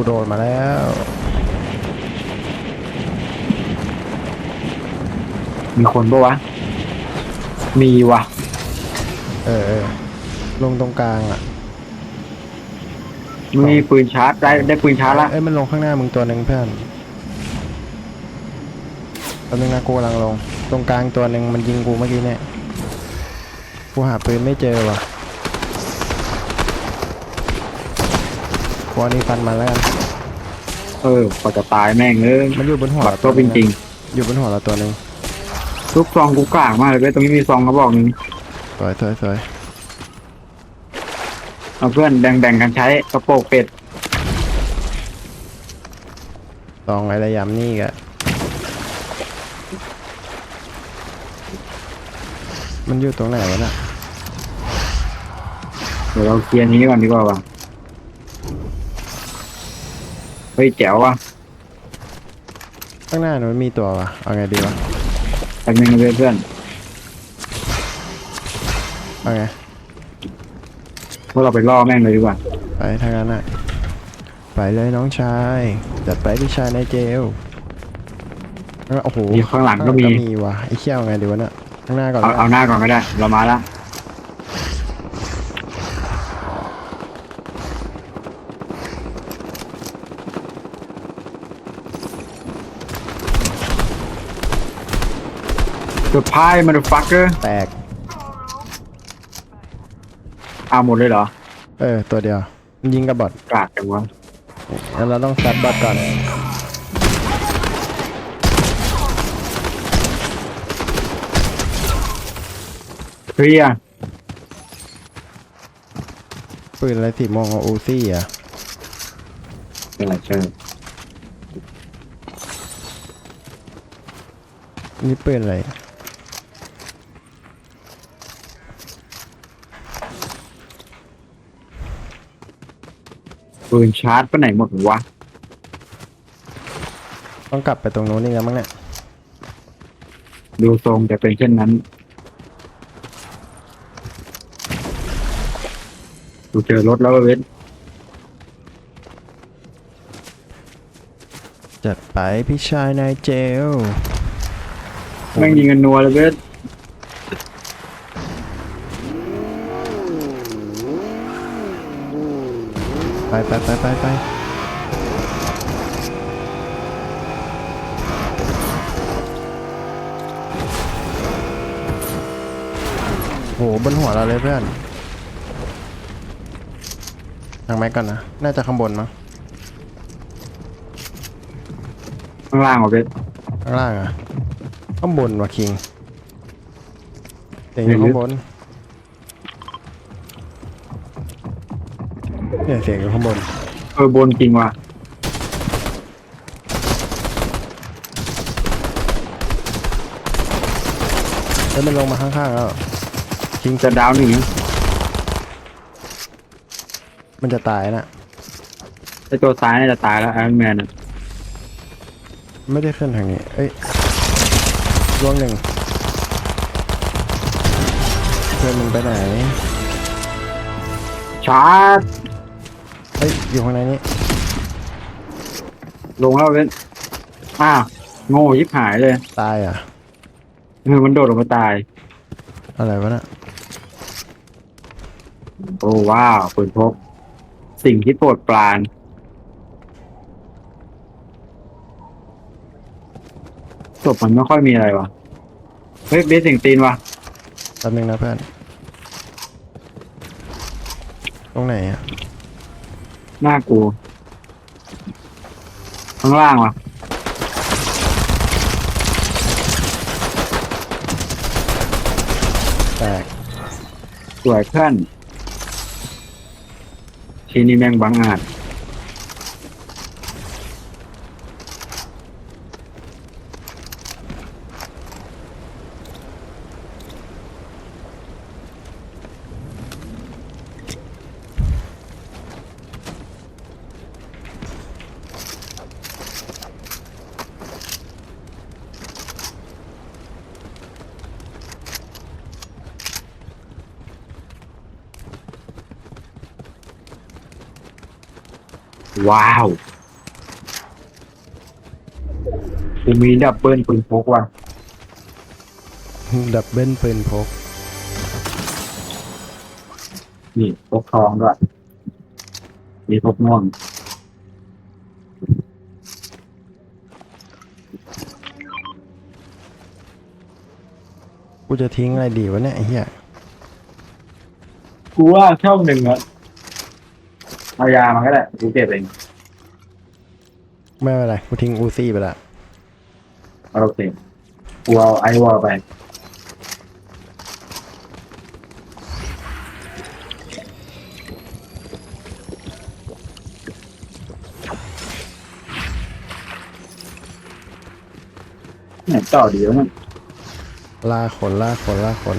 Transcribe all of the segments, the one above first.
กูโดนมาแล้ว มีคนปะวะ มีวะเออเออลงตรงกลางอะมึงมีปืนชาร์จได้ได้ปืนชาร์จละเอ้ยมันลงข้างหน้ามึงตัวหนึ่งเพื่อนตัวนึงนะกูกำลังลง ตรงกลางตัวหนึ่งมันยิงกูเมื่อกี้เนี่ย กูหาปืนไม่เจอว่ะ กูเอานี่ฟันมาแล้วกันเออพอจะตายแม่งเอ้ยมันอยู่บนหัวบัตรก็จริงอยู่บนหัวเราตัวหนึ่งๆทุกซองกูกลางมากเลยเว้ยตรงนี้มีซองกระบอกหนึงสวยสวยสวยเอาเพื่อนแบ่งๆกันใช้กระโปรงเป็ดลองอะไรยำนี่กะมันอยู่ตรงไหนวะน่ะเดี๋ยวเราเคลียร์นี้ก่อนดีกว่าวะ ฮ้ยแจ๋วว่ะข้างหน้ามันมีตัววะเอาไงดีวะแป๊บนึงนะเว้ยเพื่อนเอาไงพวกเราไปล่อแม่งเลยดีกว่าไปทางนั้นน่ะไปเลยน้องชายจัดไปพี่ชายในเจลแล้วก็โอ้โหมีข้างหลังก็มีมีว่ะไอ้เขี้ยวไงดีวะเนี่ยข้างหน้าก่อนเอาละเอาหน้าก่อนก็ได้ เรามาละ เดอะพายมันฟักเกอร์แตกเอาหมดเลยเหรอเออ ตัวเดียวมันยิงกับบอทกาดจังวะงั้นเราต้องซัดบอทก่อน เคลียร์ปืนอะไรสีม่วงของอูซี่อะ เป็นไรเชิญนี่ปืนอะไร ปืนชาร์จไปไหนหมดวะต้องกลับไปตรงนู้นนี่แล้วมั้งเนี่ยดูทรงจะเป็นเช่นนั้นดูเจอรถแล้วเว้นจัดไปพี่ชายนายเจลแม่งยิงกันนัวเลยเว้น ไปไปไปไปไปโหบนหัวเราเลยเพื่อนทางไม้ก่อนนะ น่าจะข้างบนมั้งข้างล่างเหรอเว้นข้างล่างอะ ข้างบนว่ะคิงเสียงอยู่ข้างบน เนี่ยเสียงอยู่ข้างบน เออบนจริงว่ะแล้วมันลงมาข้างๆแล้วคิงจะดาวหนึ่งมันจะตายนะไอตัวซ้ายน่าจะตายแล้วไอรอนแมนอะไม่ได้ขึ้นทางนี้ เอ้ยล่วงหนึ่งเพื่อนมึงไปไหนชาร์จ เฮ้ยอยู่ข้างในนี้ลงแล้วเว้นอ้าวโง่ยิบหายเลยตายอะเออมันโดดลงมาตาย อะไรวะน่ะโอ้ว้าวปืนพกสิ่งที่โปรดปราน ศพมันไม่ค่อยมีอะไรวะ เฮ้ยเบสเสียงตีนวะแป๊บนึงนะเพื่อนตรงไหนอะห น้ากูข้างล่างวะแตกสวยเพื่อนทีนี้แม่งบังอาจ ว้าวคุณมีดับเบิลปืนพกว่ะดับเบิลปืนพก นี่พกทองด้วยมีพกม่วงกูจะทิ้งอะไรดีวะเนี่ยเฮียกูว่าช่องหนึ่งอะ เอายามาก็ได้กูเก็บเองไม่เป็นไรกูทิ้งอูซี่ไปละเอาโอเคกูเอาไอวอลไปเนี่ยต่อเดียวมันล่าคนล่าคนล่าคน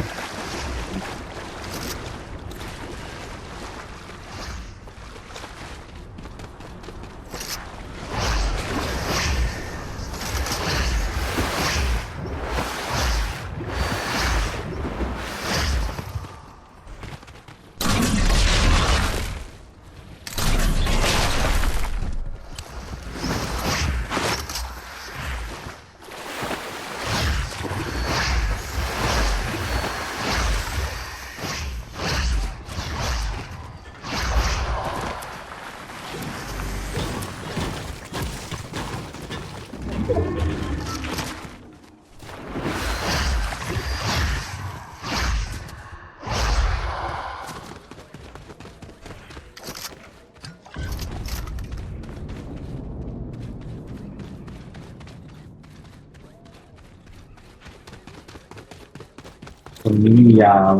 นี้มียาว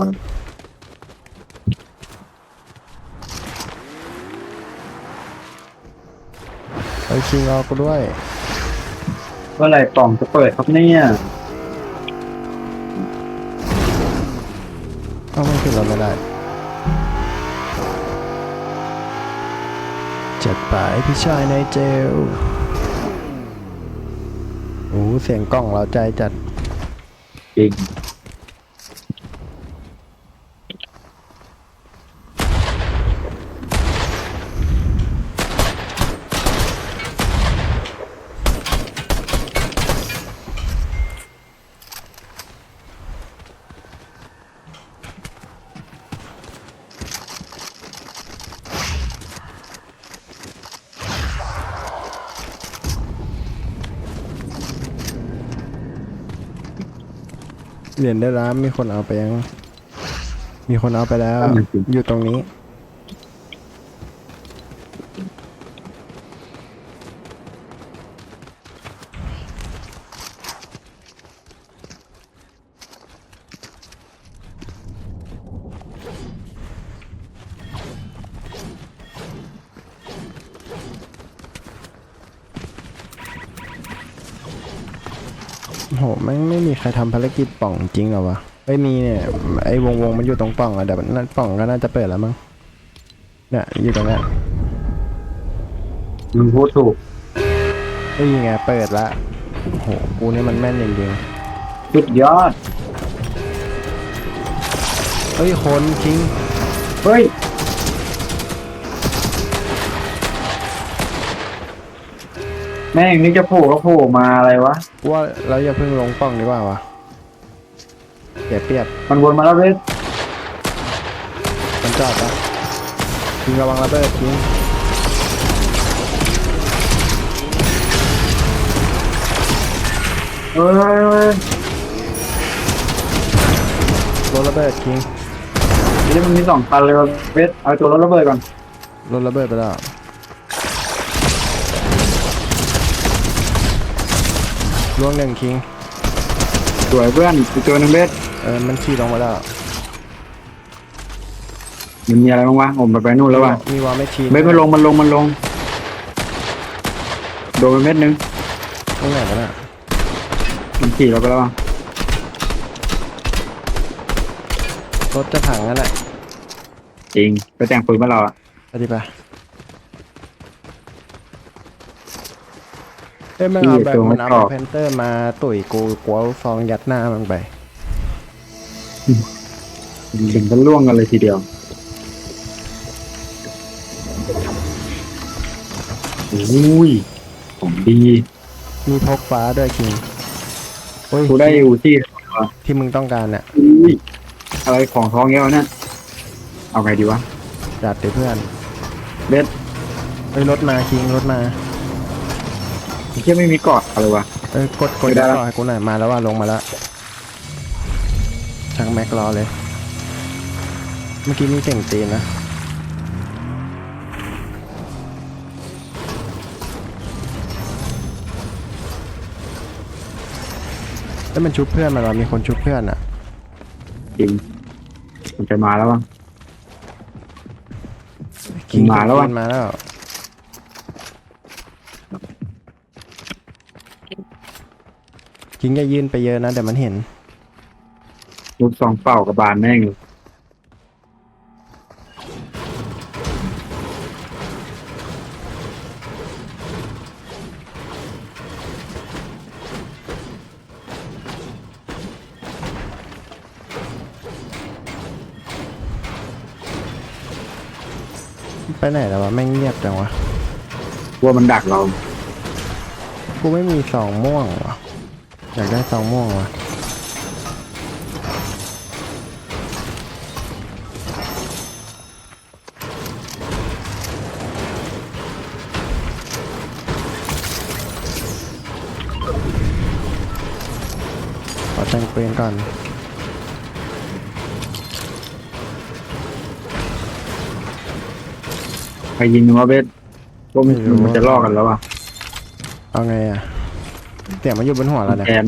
ไอ้คิงรอกูด้วยเมื่อไหรกล่องจะเปิดครับเนี่ยเอ้าไม่ขึ้นเราไม่ได้จัดไปพี่ชายในเจลโอ้โหเสียงกล้องเราใจจัดจริง เหรียญได้ร้านมีคนเอาไปยัง มีคนเอาไปแล้ว อยู่ตรงนี้ โหแม่งไม่มีใครทำภารกิจป่องจริงเหรอวะไอ้ยมีเนี่ยไอ้วงวงๆมันอยู่ตรงป่องอะเดี๋ยวนั่นป่องก็น่าจะเปิดแล้วมั้งเนี่ยอยู่ตรงเนี้ยมึงพูดถูกนี่ไงเปิดละโอ้โหกูนี่มันแม่นจริงสุดยอดๆเฮ้ยคนจริง เฮ้ย แม่งนี่จะโผล่ก็โผล่มาอะไรวะ ว่าเราอย่าเพิ่งลงป่องดีกว่าวะเสียเปรียบมันวนมาแล้วเว้ยมันจอดปะคิงระวังระเบิดคิงเฮ้ยเฮ้ยเฮ้ยรถระเบิดคิงนี่มันมีสองคันเลยว่ะเวทเอาตัวรถระเบิดก่อนรถระเบิดไปแล้ว ล่วงหนึ่งคิง สวยเพื่อนอีกตัวหนึงเวทเออมันขี่ลงมาแล้วมันมีอะไรบ้างวะผมไปไปนู่นแล้วว่ะมีวอลไม่ชีเวทมันลงมันลงมันลง โดนไปเม็ดนึงตรงไหนกันอะมันขี่เราไปแล้วว่ะรถจะพังนั่นแหละจริงไปแต่งปืนมาเราอะไปดิปะ อ้ยมันเอาแบบมันเอาแบบเพนเตอร์มาตุ๋ยกูกลัวฟองยัดหน้ามันไปถึงกันล่วงกันเลยทีเดียวอุ้ยของดี มีพกฟ้าด้วยคิงโอ้ยกูได้อูซี่ที่มึงต้องการเนี่ยอุ้ยอะไรของท้องเงี้ยวะเนี่ยเอาไงดีวะจัดเดี๋ยวเพื่อนเบสเอ้ยรถมาคิงรถมาไอ้ เชี่ยไม่มีเกาะอะไรวะ เอ้ยกดกดไม่ได้ยัดละต่อให้กูหน่อยมาแล้วว่าลงมาแล้วชักแม็กรอเลย เมื่อกี้มีเสียงตีนนะแล้วมันชุบเพื่อนมาเรามีคนชุบเพื่อนอะ จริงมันจะมาแล้ววะคิงมาแล้วอะเพื่อนมาแล้ว คิงอย่ายื่นไปเยอะนะเดี๋ยวมันเห็น ลูกซองเป่ากับบานแม่งเลยไปไหนแล้ววะแม่งเงียบจังวะว่ามันดักเรา กูไม่มีซองม่วงวะ อยากได้ซองม่วงวะขอแต่งปืนก่อนใครยิงวะเบสพวกมันมันจะล่อกันแล้ววะเอาไงอะ เสียงมันอยู่บนหัวเราเนี่ยแจม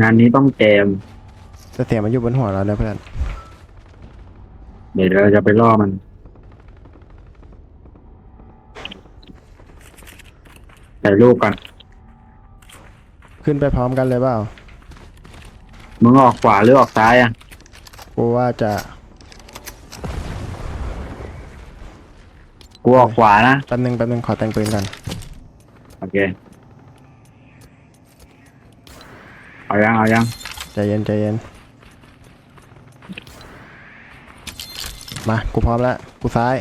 งานนี้ต้องแจม แต่เสียงมันอยู่บนหัวเราเนี่ยเพื่อนเดี๋ยวเราจะไปล่อมัน ถ่ายรูปกันขึ้นไปพร้อมกันเลยเปล่ามึงออกขวาหรือออกซ้ายอะ กูว่าจะกูออกขวานะ แป๊บนึงแป๊บนึงขอแต่งปืนก่อน โอเค เอายัง เอายัง ใจเย็นใจเย็น มา กูพร้อมแล้ว กูซ้าย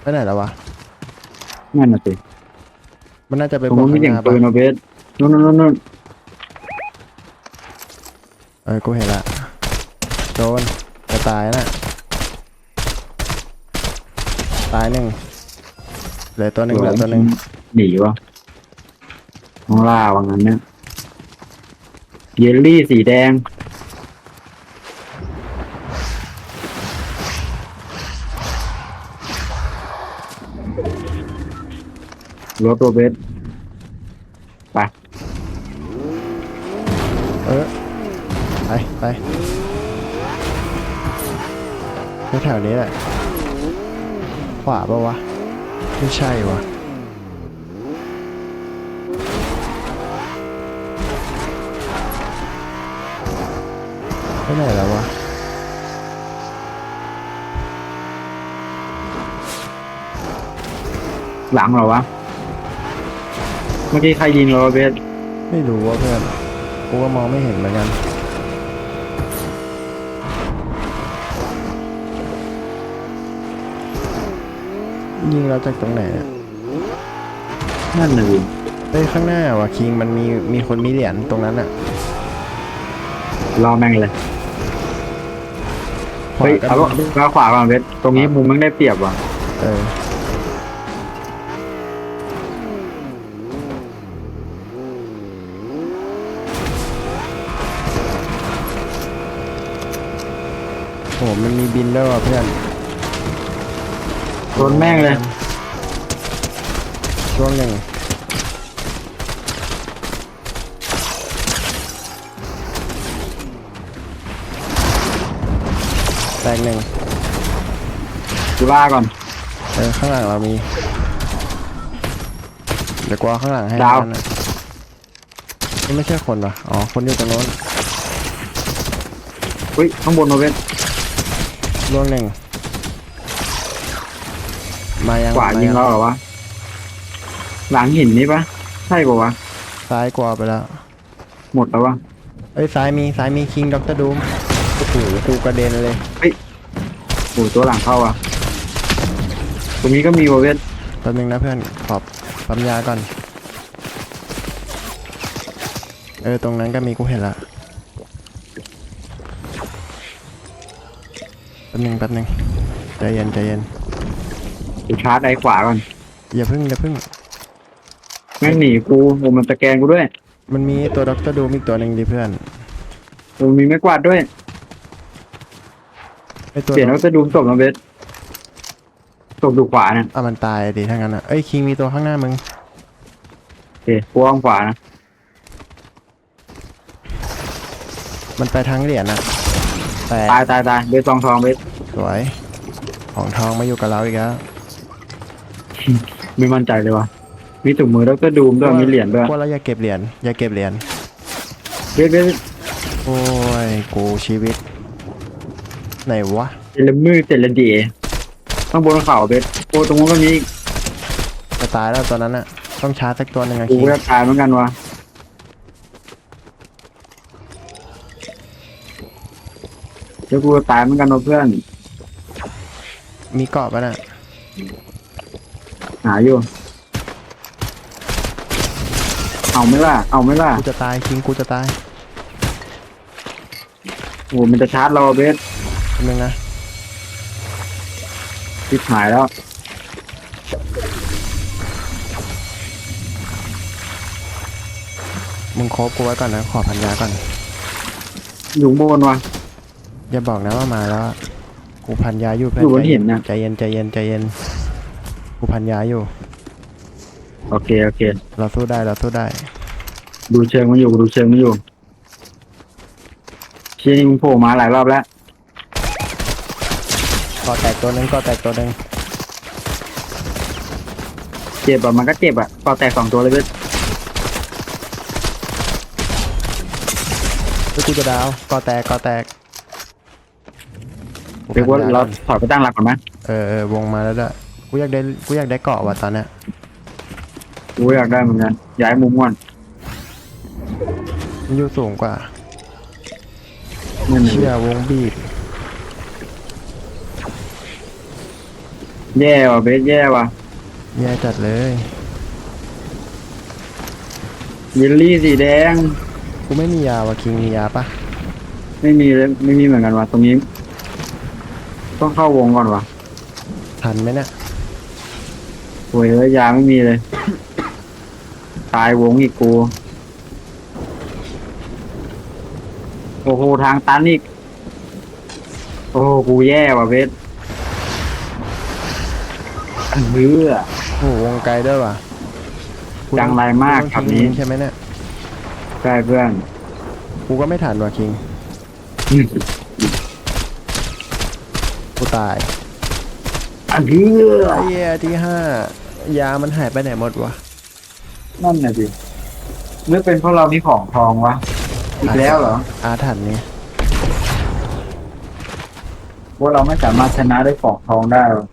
ไปไหนแล้ววะ นั่นน่ะสิมันน่าจะไปตรงบอนู้กนมีข้างหเสียงน้าปืปะนโอเบสนู่นนู่นนู่นเออ กูเห็นละ โดนจะตายน่ะตายหนึ่ง เหลือตัวหนึ่งเหลือตัวหนึ่งหนีวะน้องล่าว่างั้นเนี่ยเยลลี่สีแดง รถตัวเบสไป เออ ไปไปแถวๆนี้แหละ ขวาปะวะ ไม่ใช่วะไปไหนแล้ววะหลังเหรอวะ เมื่อกี้ใครยิงเราวะเบส ไม่รู้ว่าเพื่อนกูก็มองไม่เห็นเหมือนกัน ยิงเราจากตรงไหนเนี่ยนั่นน่ะสิเฮ้ยข้างหน้าว่ะคิงมันมีมีคนมีเหรียญตรงนั้นอะรอแม่งเลยขวาเฮ้ยกันเอาเราขวาก่อนเบสตรงนี้มุมมันได้เปรียบว่ะเออโหมันมีบินด้วยว่ะเพื่อน โดนแม่งเลย ช่วงหนึ่งแตกหนึ่งกูล่าก่อน เออข้างหลังเรามี เดี๋ยวกวาข้างหลังให้ดาว นั่นน่ะนี่ไม่ใช่คนวะอ๋อ คนอยู่ตรงโน้นเฮ้ยข้างบนโนเวนร่วงหนึ่ง มายังขวายิงมเราเหรอวะ หลังหินนี่ปะใช่ปะวะ ซ้ายกว่าไปแล้ว หมดแล้ววะเอ้ยซ้ายมีซ้ายมีคิงด็อกเตอร์ดูมโอ้โหกูกระเด็นเลยโอ้ยตัวหลังเข้าอะตรงนี้ก็มีวะเวทแป๊บนึงนะเพื่อนขอบปั๊มยาก่อน เออตรงนั้นก็มีกูเห็นละแป๊บนึงแป๊บนึงใจเย็นใจเย็น กูชาร์จไอ้ขวาก่อนอย่าพึ่งอย่าพึ่ง แม่งหนีกูโอ้มันตะแกรงกูด้วยมันมีตัวด็อกเตอร์ดูมอีกตัวหนึ่งดิเพื่อนโอ้มีไม้กวาดด้วยไอตัวเปลี่ยนว่าจะดูศพนะเวทศพดูขวานะอะมันตายดิถ้างั้นอะเอ้ยคิงมีตัวข้างหน้ามึงโอเคกูวางขวานะมันไปทางเหรียญอะแต่ตายตายตายเวททองทองเวทสวยของทองมาอยู่กับเราอีกแล้ว ไม่มั่นใจเลยวะมีถุงมือแล้วก็ดูมด้วยมีเหรียญด้วยพวกเราอย่าเก็บเหรียญอย่าเก็บเหรียญเวทเวทโอ้ยกูชีวิต ไหนวะเจลมือเจลดีข้างบนเขาเวทโอ้ตรงนู้นก็มีอีกจะตายแล้วตอนนั้นอะต้องชาร์จสักตัวหนึ่งอะกูคิงก็ตายเหมือนกันวะเดี๋ยวกูก็ตายเหมือนกันวะเพื่อน มีเกาะปะน่ะ หาอยู่ เอาไหม่ล่ะ เอาไหม่ล่ะกูจะตายคิงกูจะตายโอ้มันจะชาร์จเราอะเบสแป๊บนึงนะทิบหายแล้ว มึงคบกูไว้ก่อนนะขอพันยาก่อน อยู่ข้างบนวะ อย่าบอกนะว่ามาแล้วอะกูพันยาอยู่เพื่อนอยู่บนใจหินน่ะ ใจเย็นใจเย็นใจเย็น กูพันยาอยู่ โอเค โอเค เราสู้ได้เราสู้ได้ ดูเชิงมันอยู่ ดูเชิงมันอยู่เชี่ยนี่มึงโผล่มาหลายรอบแล้ว ก็แตกตัวหนึงก็แตกตัวหนึงเจ็บอะ มันก็เจ็บอะพอแตกสองตัวเลยเบสแล้วกูจะดาวก็แตกก็แตกกูเรียกว่าพันยเราก่อนถอยไปตั้งหลักก่อนไหมเออเออวงมาแล้วด้วย กูอยากได้กูอยากได้เกาะว่ะตอนเนี้ยกูอยากได้เหมือนกันย้ายมุมก่อนมันอยู่สูงกว่านั่นเชื่อน่ะวงบีบแย่ว่ะเบสแย่ว่ะแย่จัดเลยเยลลี่สีแดง กูไม่มียาว่ะคิงมียาปะไม่มีเลยไม่มีเหมือนกันว่ะตรงนี้ ต้องเข้าวงก่อนว่ะทันไหมเนี่ย โวยเอ้ยยาไม่มีเลย ตายวงอีกกู โอ้โห ทางตันอีก โอ้โหกูแย่ว่ะเบสอันเบื่อโอ้โหวงไกลด้วยว่ะจังไรมากกูต้องครับทิ้งนี้มึงใช่ไหมเนี่ยใช่เพื่อนกูก็ไม่ทันว่ะคิงกูตายอันเบื่อไอ้เหี้ยที่ห้า ยามันหายไปไหนหมดวะนั่นน่ะสิเมื่อเป็นเพราะเรามีของทองวะ อีกแล้วเหรออาถรรพ์นี่ว่าเราไม่สามารถชนะด้วยของทองได้หรอ